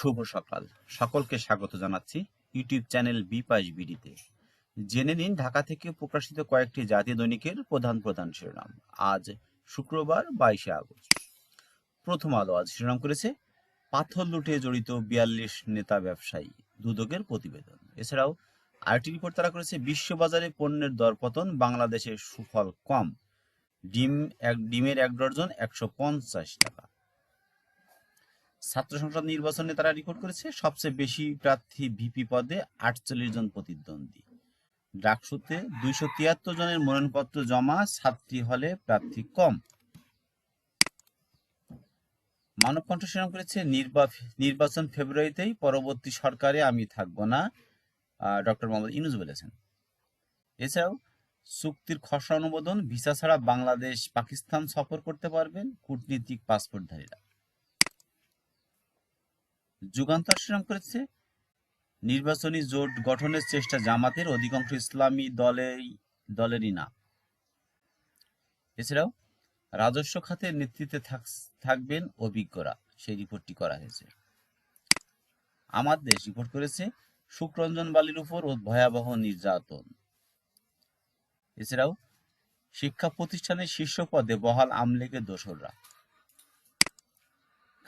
শুভ সকাল। সকলকে স্বাগত জানাচ্ছি ইউটিউব চ্যানেল বিপাস বিডিতে। জেনে নিন ঢাকা থেকে প্রকাশিত কয়েকটি জাতীয় দৈনিকের প্রধান প্রধান শিরোনাম। আজ শুক্রবার বাইশে আগস্ট। প্রথম আলো আজ শিরোনাম করেছে, পাথর লুটে জড়িত বিয়াল্লিশ নেতা ব্যবসায়ী দুদকের প্রতিবেদন। এছাড়াও আরেকটি রিপোর্ট তারা করেছে, বিশ্ববাজারে পণ্যের দরপতন বাংলাদেশের সুফল কম। ডিম এক, ডিমের এক ডর্জন একশো পঞ্চাশ টাকা। ছাত্র সংসদ নির্বাচনে তারা রিপোর্ট করেছে সবচেয়ে বেশি প্রার্থী ভিপি পদে আটচল্লিশ জন প্রতিদ্বন্দ্বী। ডাকসুতে দুইশো তিয়াত্তর জনের মনোনয়নপত্র জমা ছাত্রী হলে প্রার্থী কম। মানব কণ্ঠ শিরোনাম করেছে নির্বা- নির্বাচন ফেব্রুয়ারিতেই পরবর্তী সরকারে আমি থাকব না ডক্টর মোহাম্মদ ইনুজ বলেছেন। এছাড়াও চুক্তির খসড়া অনুমোদন, ভিসা ছাড়া বাংলাদেশ পাকিস্তান সফর করতে পারবেন কূটনীতিক পাসপোর্টধারীরা। যুগান্তর শিরোনাম করেছে নির্বাচনী জোট গঠনের চেষ্টা জামাতের অধিকাংশ ইসলামী দলেই দলেরই না। এছাড়াও রাজস্ব খাতের নেতৃত্বে থাকবেন অভিজ্ঞরা, সেই রিপোর্টটি করা হয়েছে। আমার দেশ রিপোর্ট করেছে সুকরঞ্জন বালির উপর ও ভয়াবহ নির্যাতন। এছাড়াও শিক্ষা প্রতিষ্ঠানের শীর্ষ পদে বহাল আমলেকে দোসররা।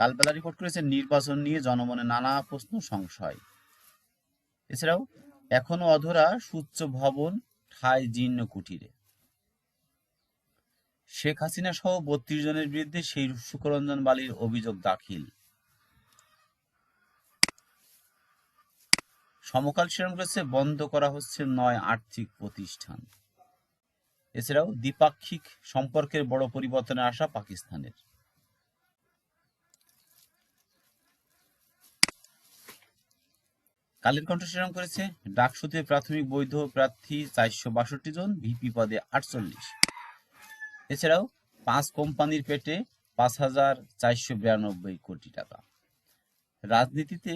কালবেলা রিপোর্ট করেছে নির্বাচন নিয়ে জনমনে নানা প্রশ্ন সংশয়। এছাড়াও, এখনও অধরা সুচ্চ ভবন ঠায় জীর্ণ কুটিরে। শেখ হাসিনা সহ বত্রিশ জনের বিরুদ্ধে সেই সুকরঞ্জন বালির অভিযোগ দাখিল। সমকাল শিরোনাম করেছে, বন্ধ করা হচ্ছে নয় আর্থিক প্রতিষ্ঠান। এছাড়াও, দ্বিপাক্ষিক সম্পর্কের বড় পরিবর্তনে আসা পাকিস্তানের। কালের কণ্ঠ শিরোনাম করেছে ডাকসুতে প্রাথমিক বৈধ প্রার্থী চারশো বাষট্টি জন, ভিপি পদে আটচল্লিশ। এছাড়াও পাঁচ কোম্পানির পেটে পাঁচ হাজার চারশো বিরানব্বই কোটি টাকা। রাজনীতিতে,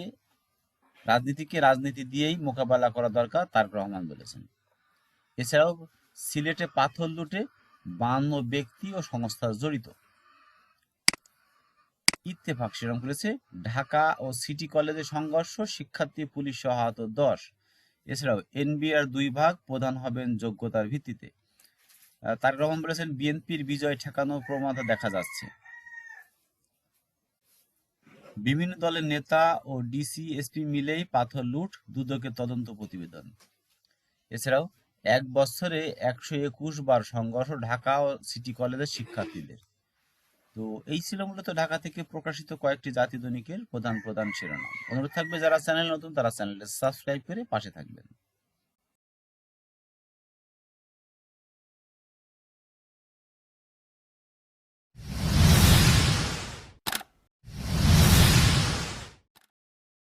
রাজনীতিকে রাজনীতি দিয়েই মোকাবেলা করা দরকার তারেক রহমান বলেছেন। এছাড়াও সিলেটে পাথর লুটে বান্ন ব্যক্তি ও সংস্থা জড়িত। ইত্তেফাক শিরোনাম করেছে ঢাকা ও সিটি কলেজে সংঘর্ষ, শিক্ষার্থী, পুলিশ সহ আহত দশ। এছাড়াও এনবিআর দুই ভাগ প্রধান হবেন যোগ্যতার ভিত্তিতে। তারেক রহমান বলেছেন, বিএনপির বিজয় ঠেকানোর প্রবণতা দেখা যাচ্ছে। বিভিন্ন দলের নেতা ও ডিসি, এসপি মিলেই পাথর লুট, দুদকের তদন্ত প্রতিবেদন। এছাড়াও এক বছরে একশো একুশ বার সংঘর্ষ ঢাকা ও সিটি কলেজের শিক্ষার্থীদের। তো এই ছিল মূলত ঢাকা থেকে প্রকাশিত কয়েকটি জাতি দৈনিকের প্রধান প্রধান শিরোনাম। অনুরোধ থাকবে যারা চ্যানেল নতুন, তারা চ্যানেলটা সাবস্ক্রাইব করে পাশে থাকবেন।